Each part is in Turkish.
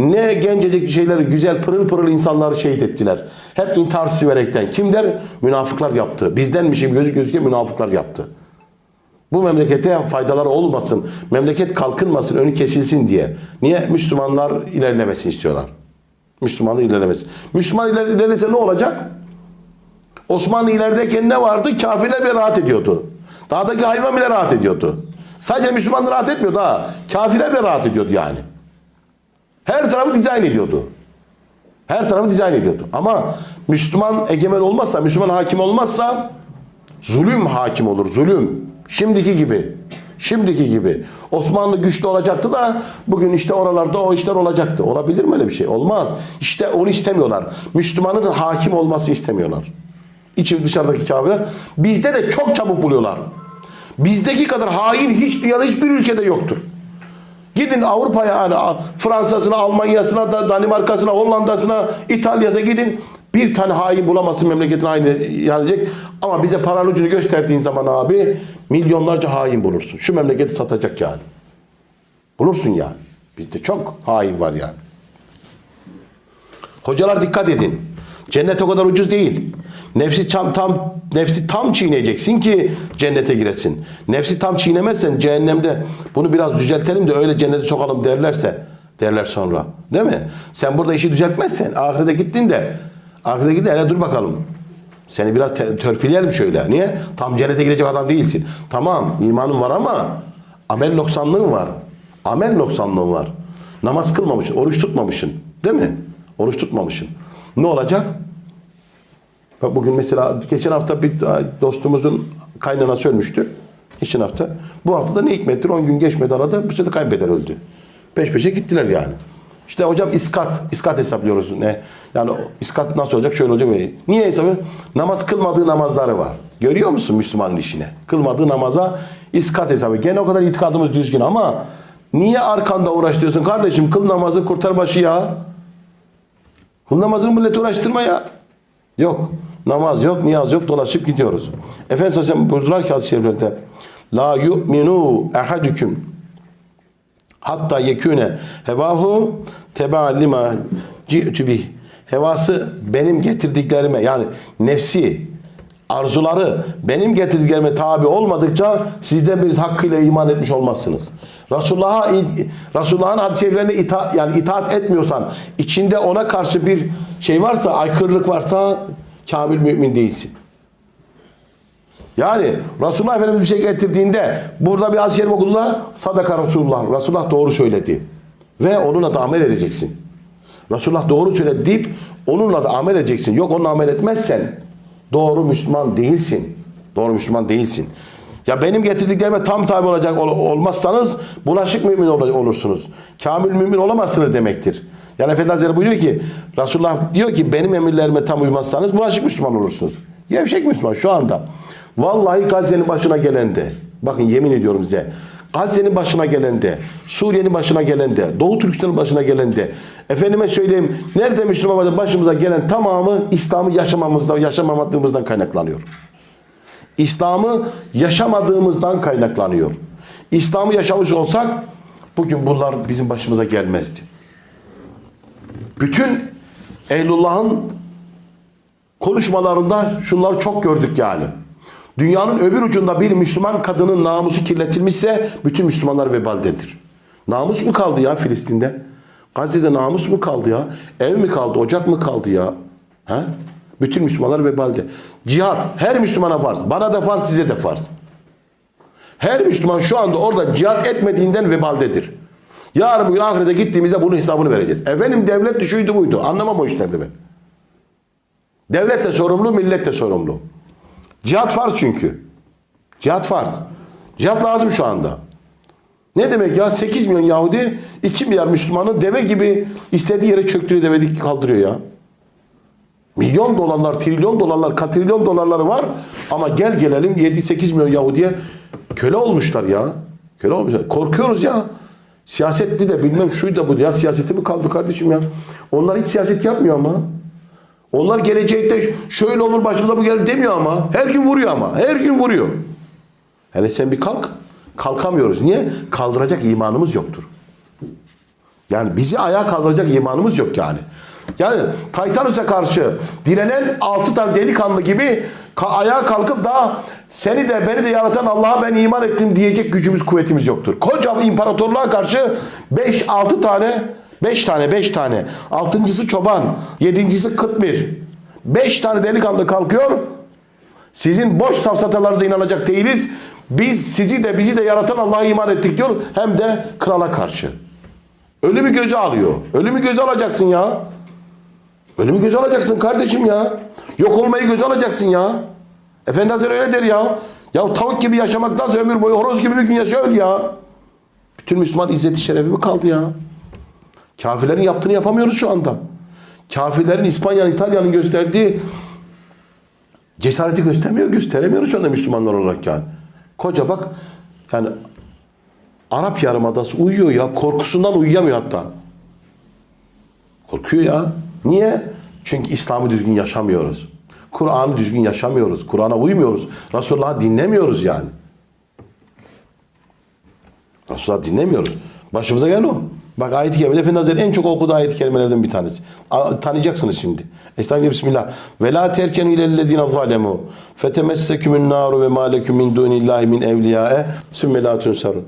Ne gencecik şeyleri, güzel pırıl pırıl insanları şehit ettiler. Hep intihar süverekten. Kim der? Münafıklar yaptı. Bizdenmişim gözü gözüke münafıklar yaptı. Bu memlekete faydaları olmasın, memleket kalkınmasın, önü kesilsin diye. Niye? Müslümanlar ilerlemesin istiyorlar. Müslümanlar ilerlemesin. Müslüman iler- ilerlese ne olacak? Osmanlı ilerideyken ne vardı? Kafirler bile rahat ediyordu. Dağdaki hayvan bile rahat ediyordu. Sadece Müslümanlar rahat etmiyordu ha. Kafirler bile rahat ediyordu yani. Her tarafı dizayn ediyordu. Her tarafı dizayn ediyordu. Ama Müslüman egemen olmazsa, Müslüman hakim olmazsa zulüm hakim olur. Zulüm. Şimdiki gibi. Şimdiki gibi. Osmanlı güçlü olacaktı da bugün işte oralarda o işler olacaktı. Olabilir mi öyle bir şey? Olmaz. İşte onu istemiyorlar. Müslümanın hakim olması istemiyorlar. İçi dışarıdaki kafirler. Bizde de çok çabuk buluyorlar. Bizdeki kadar hain hiç dünyada hiçbir ülkede yoktur. Gidin Avrupa'ya hani Fransa'sına, Almanya'sına, da Danimarka'sına, Hollanda'sına, İtalya'sına gidin. Bir tane hain bulamazsın memleketin haini yanacak. Ama bize paranın ucunu gösterdiğin zaman abi milyonlarca hain bulursun. Şu memleketi satacak yani. Bulursun yani. Bizde çok hain var yani. Hocalar dikkat edin. Cennet o kadar ucuz değil. Nefsi tam tam nefsi tam çiğneyeceksin ki cennete giresin. Nefsi tam çiğnemezsen cehennemde bunu biraz düzeltelim de öyle cennete sokalım derlerse derler sonra. Değil mi? Sen burada işi düzeltmezsen ahirete gittin de ahirete gittin hele dur bakalım. Seni biraz törpüleyelim şöyle. Niye? Tam cennete girecek adam değilsin. Tamam imanın var ama amel noksanlığın var. Amel noksanlığın var. Namaz kılmamışsın, oruç tutmamışsın. Değil mi? Oruç tutmamışsın. Ne olacak? Bak bugün mesela geçen hafta bir dostumuzun kaynanası ölmüştü. Geçen hafta. Bu hafta da ne hikmettir 10 gün geçmedi arada bu sefer kaybeder öldü. Peş peşe gittiler yani. İşte hocam iskat, iskat hesaplıyoruz. Ne? Yani iskat nasıl olacak? Şöyle olacak böyle. Niye hesabı? Namaz kılmadığı namazları var. Görüyor musun Müslümanın işine? Kılmadığı namaza iskat hesabı. Gene o kadar itikadımız düzgün ama niye arkanda uğraştırıyorsun kardeşim? Kıl namazı kurtar başı ya. Kul namazını milleti uğraştırma ya. Yok. Namaz yok, niyaz yok, dolaşıp gidiyoruz. Efendimiz Aleyhisselam buyurdular ki hadis-i şeriflerde La yu'minu ehadüküm hatta yekune hevahu teba lima ci'tü bih. Hevası benim getirdiklerime yani nefsi arzuları benim getirdiklerime tabi olmadıkça sizden biriniz hakkıyla iman etmiş olmazsınız. Resulullah'a Resulullah'ın hadis-i şeriflerine ita, yani itaat etmiyorsan, içinde ona karşı bir şey varsa, aykırılık varsa kamil mümin değilsin. Yani Resulullah Efendimiz bir şey getirdiğinde burada bir hadis-i şerif okuduğunda sadaka Resulullah. Resulullah doğru söyledi. Ve onunla da amel edeceksin. Resulullah doğru söyledi deyip onunla da amel edeceksin. Yok onunla amel etmezsen doğru Müslüman değilsin. Doğru Müslüman değilsin. Ya benim getirdiklerime tam tabi olacak ol- olmazsanız bulaşık mümin ol- olursunuz. Kamil mümin olamazsınız demektir. Yani Efendi Hazretleri buyuruyor ki Resulullah diyor ki benim emirlerime tam uymazsanız bulaşık Müslüman olursunuz. Gevşek Müslüman şu anda. Vallahi Gazze'nin başına gelen de bakın yemin ediyorum size Gazze'nin başına gelen de, Suriye'nin başına gelen de, Doğu Türkistan'ın başına gelen de, efendime söyleyeyim, nerede Müslüman vardı başımıza gelen tamamı İslam'ı yaşamamızdan, yaşamamadığımızdan kaynaklanıyor. İslam'ı yaşamadığımızdan kaynaklanıyor. İslam'ı yaşamış olsak bugün bunlar bizim başımıza gelmezdi. Bütün Ehlullah'ın konuşmalarında şunları çok gördük yani. Dünyanın öbür ucunda bir Müslüman kadının namusu kirletilmişse bütün Müslümanlar vebaldedir. Namus mu kaldı ya Filistin'de? Gazze'de namus mu kaldı ya? Ev mi kaldı? Ocak mı kaldı ya? He? Bütün Müslümanlar vebalde. Cihat her Müslümana farz. Bana da farz, size de farz. Her Müslüman şu anda orada cihat etmediğinden vebaldedir. Yarın bugün ahirete gittiğimizde bunun hesabını vereceğiz. Efendim devlet şuydu buydu. Anlamam o işlerde ben. Devlet de sorumlu, millet de sorumlu. Cihat farz çünkü. Cihat farz. Cihat lazım şu anda. Ne demek ya? 8 milyon Yahudi 2 milyar Müslümanı deve gibi istediği yere çöktürüyor deve kaldırıyor ya. Milyon dolarlar, trilyon dolarlar, katrilyon dolarları var ama gel gelelim 7-8 milyon Yahudi'ye köle olmuşlar ya. Köle olmuşlar. Korkuyoruz ya. Siyasetli de bilmem şuydu bu ya siyaseti mi kaldı kardeşim ya? Onlar hiç siyaset yapmıyor ama. Onlar gelecekte şöyle olur başımıza bu gelir demiyor ama. Her gün vuruyor ama. Her gün vuruyor. Hele sen bir kalk. Kalkamıyoruz. Niye? Kaldıracak imanımız yoktur. Yani bizi ayağa kaldıracak imanımız yok yani. Yani Taytanus'a karşı direnen altı tane delikanlı gibi ayağa kalkıp da seni de beni de yaratan Allah'a ben iman ettim diyecek gücümüz kuvvetimiz yoktur. Koca imparatorluğa karşı 5-6 tane 5 tane 5 tane altıncısı çoban yedincisi kıtmir 5 tane delikanlı kalkıyor sizin boş safsatalarınıza inanacak değiliz. Biz sizi de bizi de yaratan Allah'a iman ettik diyor. Hem de krala karşı. Ölümü göze alıyor. Ölümü göze alacaksın ya. Ölümü göze alacaksın kardeşim ya. Yok olmayı göze alacaksın ya. Efendi Hazretleri öyle der ya. Ya tavuk gibi yaşamaktansa ömür boyu horoz gibi bir gün yaşa öl ya. Bütün Müslüman izzeti şerefi mi kaldı ya? Kafirlerin yaptığını yapamıyoruz şu anda. Kafirlerin İspanya'nın, İtalya'nın gösterdiği cesareti göstermiyor, gösteremiyoruz şu anda Müslümanlar olarak yani. Koca bak yani Arap Yarımadası uyuyor ya. Korkusundan uyuyamıyor hatta. Korkuyor ya. Niye? Çünkü İslam'ı düzgün yaşamıyoruz. Kur'an'ı düzgün yaşamıyoruz. Kur'an'a uymuyoruz. Resulullah'ı dinlemiyoruz yani. Resulullah'ı dinlemiyoruz. Başımıza gelen o. Bak ayet-i kerimede Efendi Hazretleri en çok okuduğu ayet-i kerimelerden bir tanesi. A- Tanıyacaksınız şimdi. Estağfirullah bismillah. Ve la terkenu ilellezine zalemu fetemessekümün naru ve maleküm min dunillahi min evliyae sümme la tunsarun.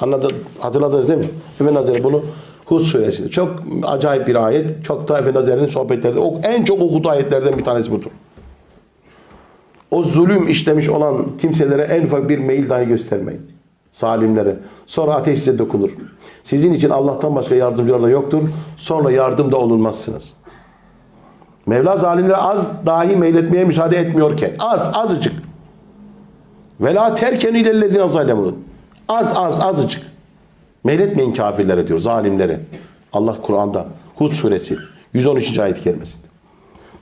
Anladın, hatırladınız değil mi? Efendi Hazretleri bunu Hud suresinde. Çok acayip bir ayet. Çok da Efendi Hazretleri'nin sohbetlerinde. O, en çok okuduğu ayetlerden bir tanesi budur. O zulüm işlemiş olan kimselere en ufak bir meyil dahi göstermeyin. Salimlere. Sonra ateş size dokunur. Sizin için Allah'tan başka yardımcılar da yoktur. Sonra yardım da olunmazsınız. Mevla zalimlere az dahi meyletmeye müsaade etmiyorken az azıcık ve la terkenu ilellezine zalemun az az azıcık meyletmeyin kafirlere diyor zalimlere. Allah Kur'an'da Hud suresi 113. ayet-i kerimesinde.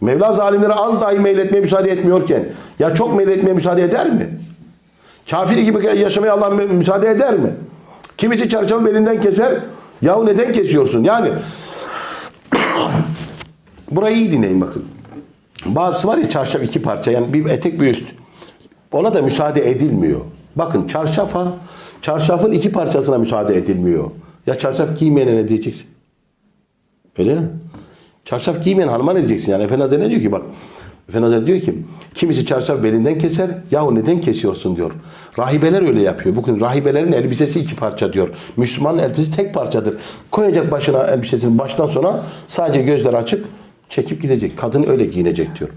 Mevla zalimlere az dahi meyletmeye müsaade etmiyorken ya çok meyletmeye müsaade eder mi? Kafir gibi yaşamaya Allah mü- müsaade eder mi? Kimisi çarşafı belinden keser. Yahu neden kesiyorsun? Yani burayı iyi dinleyin bakın. Bazısı var ya çarşaf iki parça yani bir etek bir üst. Ona da müsaade edilmiyor. Bakın çarşafa, çarşafın iki parçasına müsaade edilmiyor. Ya çarşaf giymeyene ne diyeceksin? Öyle ya. Çarşaf giymeyen hanıma ne diyeceksin? Yani Efendi Hazretleri ne diyor ki bak. Efendi Hazretleri diyor ki kimisi çarşaf belinden keser. Yahu neden kesiyorsun diyor. Rahibeler öyle yapıyor. Bugün rahibelerin elbisesi iki parça diyor. Müslümanın elbisesi tek parçadır. Koyacak başına elbisesini baştan sona sadece gözler açık çekip gidecek. Kadın öyle giyinecek diyor.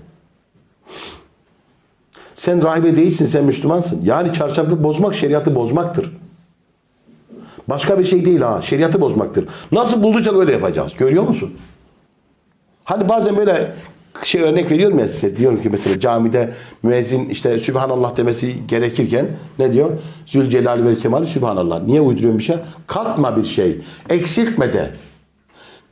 Sen rahibe değilsin, sen Müslümansın. Yani çarşafı bozmak şeriatı bozmaktır. Başka bir şey değil ha. Şeriatı bozmaktır. Nasıl bulduysak öyle yapacağız. Görüyor musun? Hani bazen böyle şey örnek veriyorum ya size. Diyorum ki mesela camide müezzin işte Sübhanallah demesi gerekirken ne diyor? Zülcelal ve Kemal Sübhanallah. Niye uyduruyorum bir şey? Katma bir şey. Eksiltme de.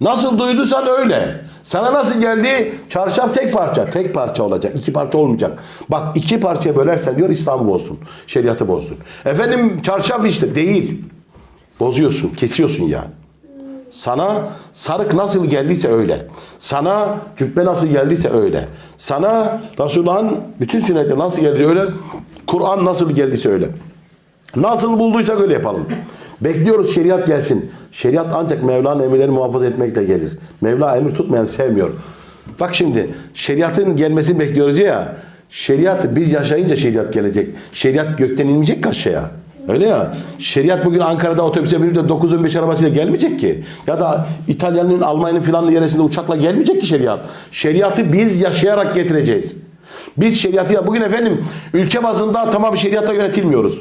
Nasıl duyduysan öyle. Sana nasıl geldi? Çarşaf tek parça. Tek parça olacak. iki parça olmayacak. Bak iki parçaya bölersen diyor İslam'ı bozdun. Şeriatı bozdun. Efendim çarşaf işte değil. Bozuyorsun. Kesiyorsun yani. Sana sarık nasıl geldiyse öyle. Sana cübbe nasıl geldiyse öyle. Sana Resulullah'ın bütün sünneti nasıl geldi öyle. Kur'an nasıl geldiyse öyle. Nasıl bulduysak öyle yapalım. Bekliyoruz şeriat gelsin. Şeriat ancak Mevla'nın emirlerini muhafaza etmekle gelir. Mevla emir tutmayan sevmiyor. Bak şimdi şeriatın gelmesini bekliyoruz ya. Şeriat biz yaşayınca şeriat gelecek. Şeriat gökten inmeyecek aşağıya. Öyle ya. Şeriat bugün Ankara'da otobüse binip de 915 arabasıyla gelmeyecek ki. Ya da İtalya'nın, Almanya'nın filan yeresinde uçakla gelmeyecek ki şeriat. Şeriatı biz yaşayarak getireceğiz. Biz şeriatı ya bugün efendim ülke bazında tamam şeriatla yönetilmiyoruz.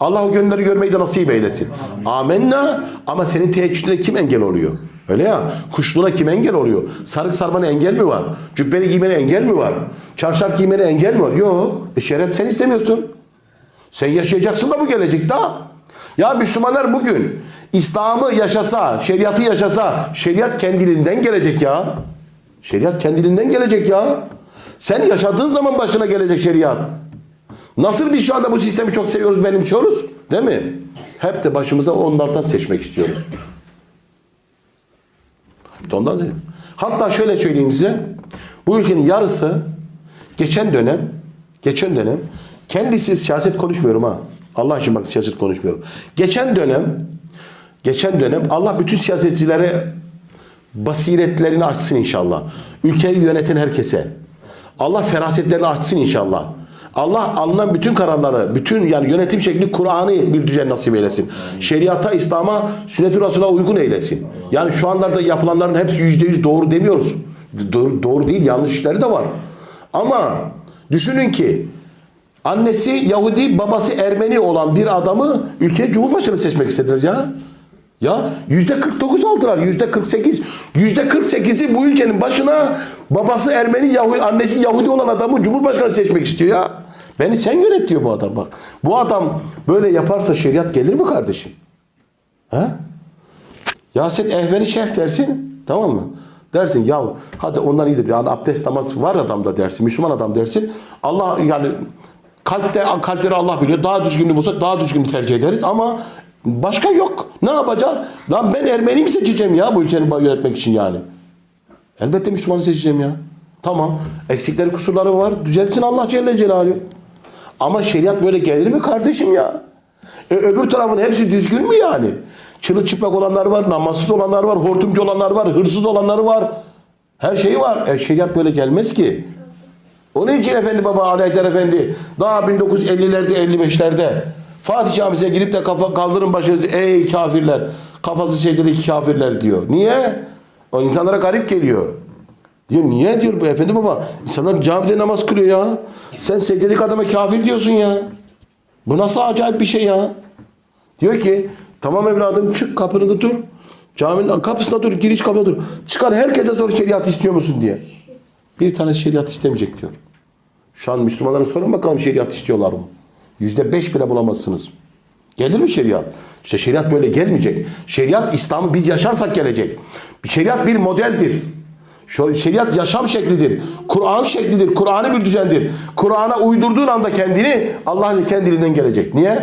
Allah o gönülleri görmeyi de nasip eylesin. Amenna ama senin teheccüdüne kim engel oluyor? Öyle ya. Kuşluğuna kim engel oluyor? Sarık sarmana engel mi var? Cübbeni giymene engel mi var? Çarşaf giymene engel mi var? Yok. E şeriat sen istemiyorsun. Sen yaşayacaksın da bu gelecek daha. Ya Müslümanlar bugün İslam'ı yaşasa, şeriatı yaşasa, şeriat kendiliğinden gelecek ya. Şeriat kendiliğinden gelecek ya. Sen yaşadığın zaman başına gelecek şeriat. Nasıl biz şu anda bu sistemi çok seviyoruz, benimsiyoruz? Değil mi? Hep de başımıza onlardan seçmek istiyoruz. Hep de ondan seçiyorum. Hatta şöyle söyleyeyim size. Bu ülkenin yarısı geçen dönem geçen dönem kendisi siyaset konuşmuyorum ha. Allah için bak siyaset konuşmuyorum. Geçen dönem geçen dönem Allah bütün siyasetçilere basiretlerini açsın inşallah. Ülkeyi yöneten herkese. Allah ferasetlerini açsın inşallah. Allah alınan bütün kararları, bütün yani yönetim şekli Kur'an'ı bir düzen nasip eylesin. Şeriata, İslam'a, sünnet-i Resul'a uygun eylesin. Yani şu anlarda yapılanların hepsi yüzde yüz doğru demiyoruz. Doğru, doğru değil, yanlış işleri de var. Ama düşünün ki annesi Yahudi, babası Ermeni olan bir adamı ülkeye cumhurbaşkanı seçmek istediler ya. Ya yüzde 49 aldılar. Yüzde 48. Yüzde 48'i bu ülkenin başına babası Ermeni, Yahudi, annesi Yahudi olan adamı Cumhurbaşkanı seçmek istiyor ya. Beni sen yönet diyor bu adam bak. Bu adam böyle yaparsa şeriat gelir mi kardeşim? Ha? Ya sen ehveni şeyh dersin. Tamam mı? Dersin ya hadi ondan iyidir. Yani abdest namaz var adamda dersin. Müslüman adam dersin. Allah yani kalpte kalpleri Allah biliyor. Daha düzgününü bulsak daha düzgünü tercih ederiz ama başka yok. Ne yapacaksın? Lan ben Ermeni mi seçeceğim ya bu ülkenin yönetmek için yani? Elbette Müslümanı seçeceğim ya. Tamam. Eksikleri kusurları var. Düzeltsin Allah Celle Celaluhu. Ama şeriat böyle gelir mi kardeşim ya? E, öbür tarafın hepsi düzgün mü yani? Çırılçıplak olanlar var, namazsız olanlar var, hortumcu olanlar var, hırsız olanlar var. Her şey var. E, şeriat böyle gelmez ki. Onun için efendi baba Ekber Efendi daha 1950'lerde 55'lerde Fatih Camisi'ne girip de kafa kaldırın başınızı ey kafirler kafası secdedeki kafirler diyor. Niye? O insanlara garip geliyor. Diyor niye diyor bu efendi baba insanlar camide namaz kılıyor ya. Sen secdedeki adama kafir diyorsun ya. Bu nasıl acayip bir şey ya. Diyor ki tamam evladım çık kapını dur. Caminin kapısında dur giriş kapısında dur. Çıkar herkese sor şeriat istiyor musun diye. Bir tane şeriat istemeyecek diyor. Şu an Müslümanlara sorun bakalım şeriat istiyorlar mı? Yüzde beş bile bulamazsınız. Gelir mi şeriat? İşte şeriat böyle gelmeyecek. Şeriat İslam'ı biz yaşarsak gelecek. Şeriat bir modeldir. Şeriat yaşam şeklidir. Kur'an şeklidir. Kur'an'ı bir düzendir. Kur'an'a uydurduğun anda kendini Allah kendiliğinden gelecek. Niye?